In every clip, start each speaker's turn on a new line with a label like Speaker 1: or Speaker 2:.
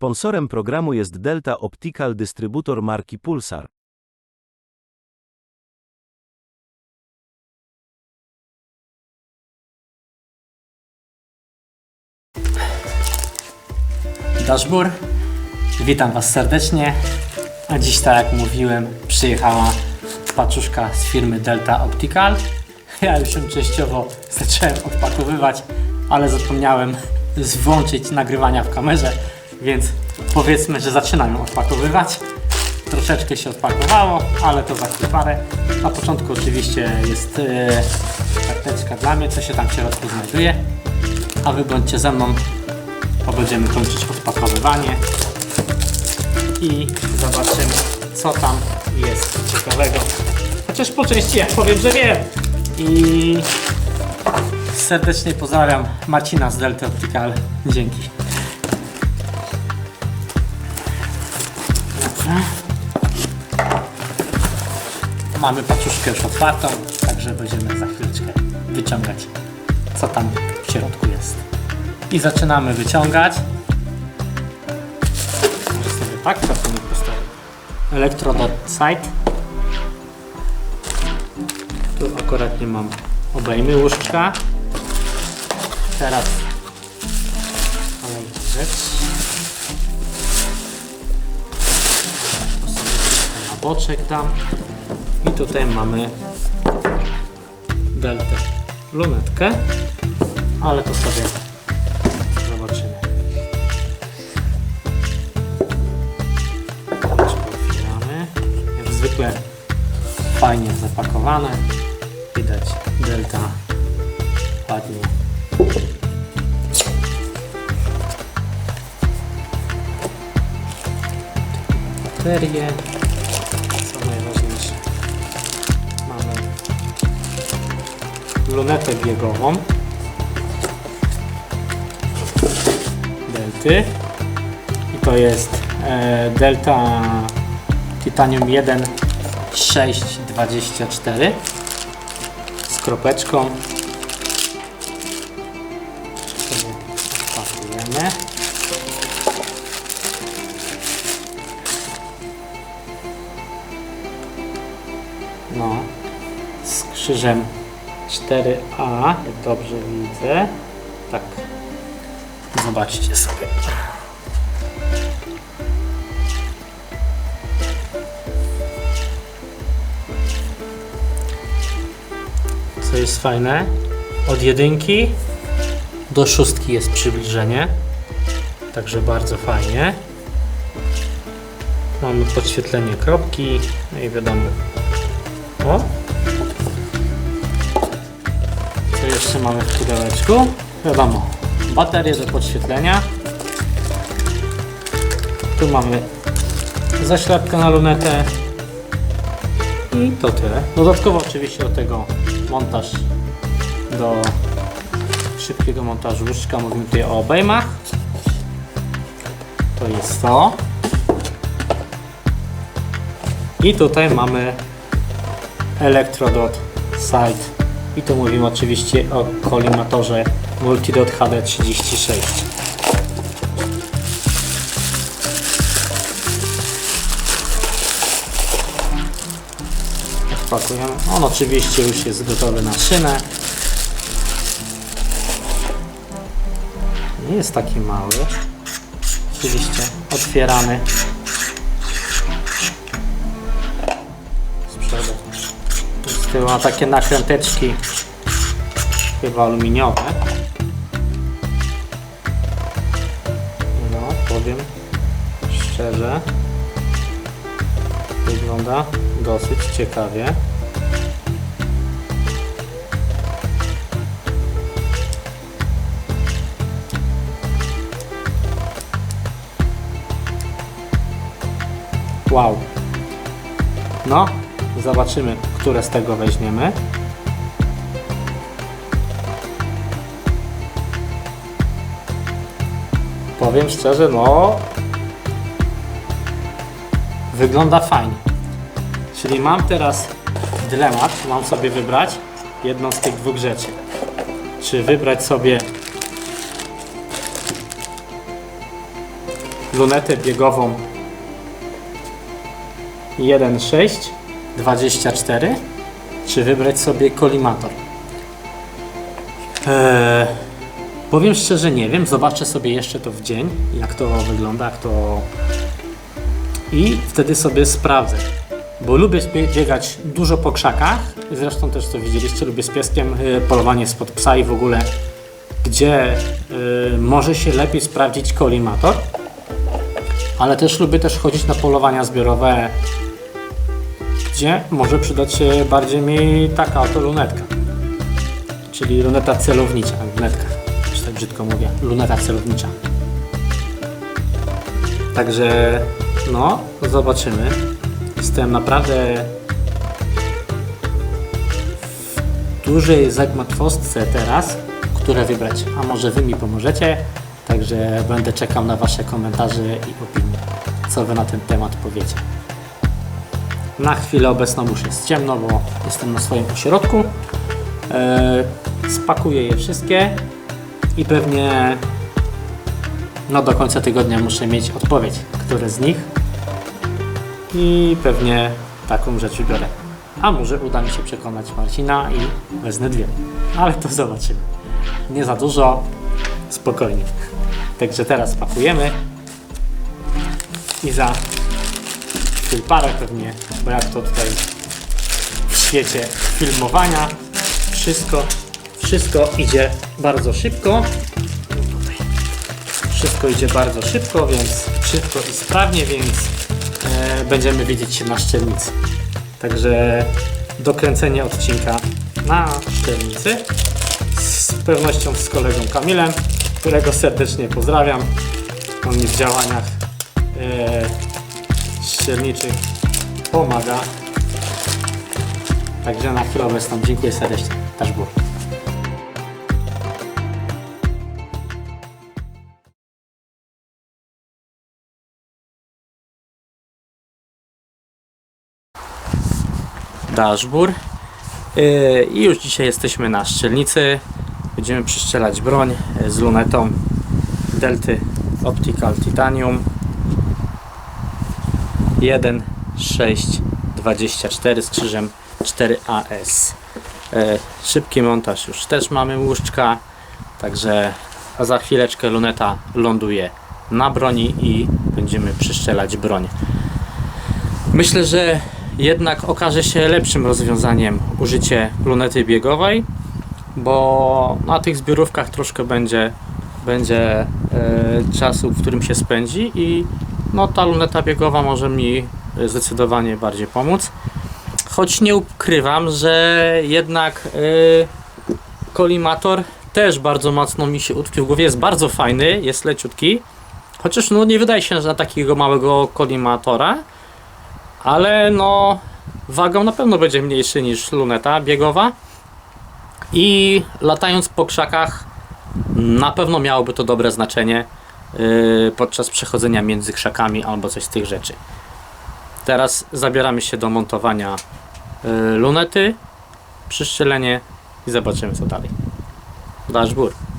Speaker 1: Sponsorem programu jest Delta Optical, dystrybutor marki Pulsar.
Speaker 2: Daszbur. Witam Was serdecznie. A dziś, tak jak mówiłem, przyjechała paczuszka z firmy Delta Optical. Ja już ją częściowo zacząłem odpakowywać, ale zapomniałem włączyć nagrywania w kamerze, więc powiedzmy, że zaczynam ją odpakowywać. Troszeczkę się odpakowało, ale to za parę. Na początku oczywiście jest e, karteczka dla mnie, co się tam w środku znajduje. A Wy bądźcie ze mną, bo będziemy kończyć odpakowywanie i zobaczymy co tam jest ciekawego. Chociaż po części ja powiem, że wiem. I serdecznie pozdrawiam Marcina z Delta Optical. Dzięki. Dobrze. Mamy paczuszkę już otwartą, także będziemy za chwileczkę wyciągać co tam w środku jest. I zaczynamy wyciągać. Może sobie tak czasem postawię. Electrodot Site. Tu akurat nie mam obejmy łóżka. Teraz boczek. I tutaj mamy deltę lunetkę, ale to sobie zobaczymy. Otwieramy. Jak zwykle fajnie zapakowane. Widać delta ładnie. Baterie. Lunetę biegową. Delty. I to jest e, Delta Titanium 1 624 z kropeczką. No, z krzyżem 4A, jak dobrze widzę. Tak. Zobaczcie sobie. Co jest fajne, od jedynki do szóstki jest przybliżenie, także bardzo fajnie. Mamy podświetlenie kropki, no i wiadomo. O! Mamy w pudełeczku? Wiadomo, baterie do podświetlenia. Tu mamy zaślepkę na lunetę, i to tyle. Dodatkowo oczywiście do tego montaż do szybkiego montażu łóżka. Mówimy tutaj o obejmach. To jest to. I tutaj mamy Electrodot Site. I tu mówimy oczywiście o kolimatorze Multidot HD36. Pakujemy. On oczywiście już jest gotowy na szynę. Nie jest taki mały. Oczywiście otwierany. Ma takie nakręteczki chyba aluminiowe. No, powiem szczerze. Wygląda dosyć ciekawie. Wow. No, zobaczymy, które z tego weźmiemy. Powiem szczerze, no. Wygląda fajnie. Czyli mam teraz dylemat, mam sobie wybrać jedną z tych dwóch rzeczy. Czy wybrać sobie lunetę biegową 1.6 24 czy wybrać sobie kolimator. Eee, powiem szczerze, nie wiem. Zobaczę sobie jeszcze to w dzień, jak to wygląda, jak to. I wtedy sobie sprawdzę. Bo lubię biegać dużo po krzakach. Zresztą też to widzieliście, lubię z pieskiem y, polowanie spod psa i w ogóle, gdzie y, może się lepiej sprawdzić kolimator. Ale też lubię też chodzić na polowania zbiorowe, gdzie może przydać się bardziej mi taka oto lunetka. Czyli luneta celownicza, lunetka, że tak brzydko mówię, luneta celownicza. Także no, zobaczymy. Jestem naprawdę w dużej zagmatwostce teraz, które wybrać. A może Wy mi pomożecie? Także będę czekał na Wasze komentarze i opinie. Co Wy na ten temat powiecie. Na chwilę obecną już jest ciemno, bo jestem na swoim ośrodku. E, spakuję je wszystkie i pewnie no do końca tygodnia muszę mieć odpowiedź, które z nich i pewnie taką rzecz wybiorę. A może uda mi się przekonać Marcina i wezmę dwie. Ale to zobaczymy. Nie za dużo, spokojnie. Także teraz pakujemy i za chwil parę pewnie, bo jak to tutaj w świecie filmowania wszystko, wszystko idzie bardzo szybko. Wszystko idzie bardzo szybko, więc szybko i sprawnie, więc e, będziemy widzieć się na szczelnicy. Także dokręcenie odcinka na szczelnicy z pewnością z kolegą Kamilem, którego serdecznie pozdrawiam. On mi w działaniach e, szczelniczych pomaga. Także na chwilę obecną dziękuję serdecznie. Dashboard. Dashboard. Yy, I już dzisiaj jesteśmy na szczelnicy. Będziemy przyszczelać broń z lunetą Delty Optical Titanium 1 6 24 z krzyżem 4AS. E, szybki montaż już też mamy łóżczka, także za chwileczkę luneta ląduje na broni i będziemy przyszczelać broń. Myślę, że jednak okaże się lepszym rozwiązaniem użycie lunety biegowej, bo na tych zbiorówkach troszkę będzie, będzie e, czasu, w którym się spędzi i no, ta luneta biegowa może mi e, zdecydowanie bardziej pomóc. Choć nie ukrywam, że jednak y, kolimator też bardzo mocno mi się utkwił w głowie. Jest bardzo fajny, jest leciutki. Chociaż no nie wydaje się na takiego małego kolimatora. Ale no wagą na pewno będzie mniejszy niż luneta biegowa. I latając po krzakach na pewno miałoby to dobre znaczenie y, podczas przechodzenia między krzakami albo coś z tych rzeczy. Teraz zabieramy się do montowania y, lunety, przyszczelenie i zobaczymy co dalej. Dashboard.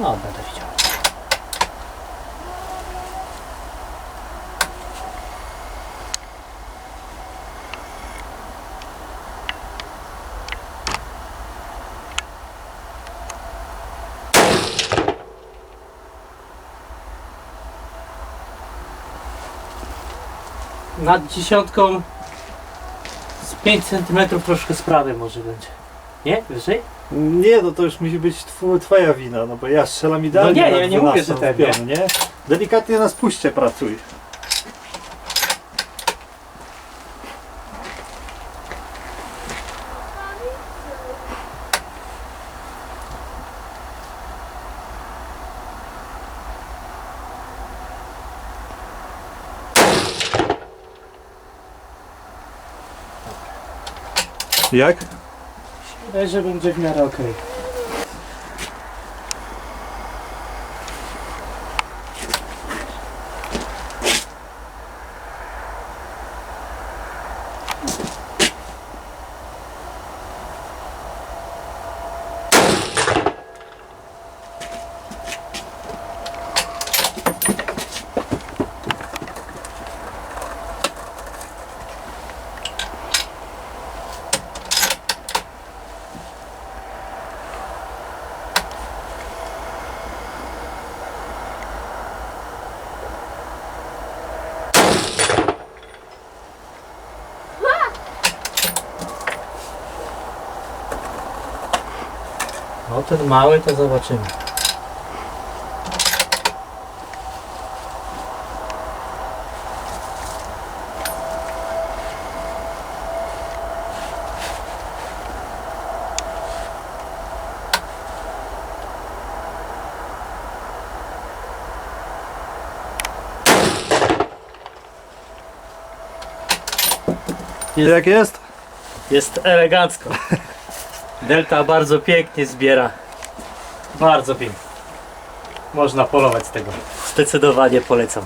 Speaker 2: No, będę widział. Nad dziesiątką z 5 cm troszkę z prawej może będzie. Nie? Wyżej?
Speaker 3: Nie, no to już musi być tw- twoja wina, no bo ja strzelam idealnie
Speaker 2: No nie,
Speaker 3: na
Speaker 2: ja nie mówię,
Speaker 3: 12
Speaker 2: że tebie.
Speaker 3: w pion, nie? Delikatnie na spuście pracuj. Jak?
Speaker 2: Że będzie w miarę okej. No ten mały to zobaczymy.
Speaker 3: Jak jest?
Speaker 2: Jest elegancko. Delta bardzo pięknie zbiera. Bardzo pięknie. Można polować z tego. Zdecydowanie polecam.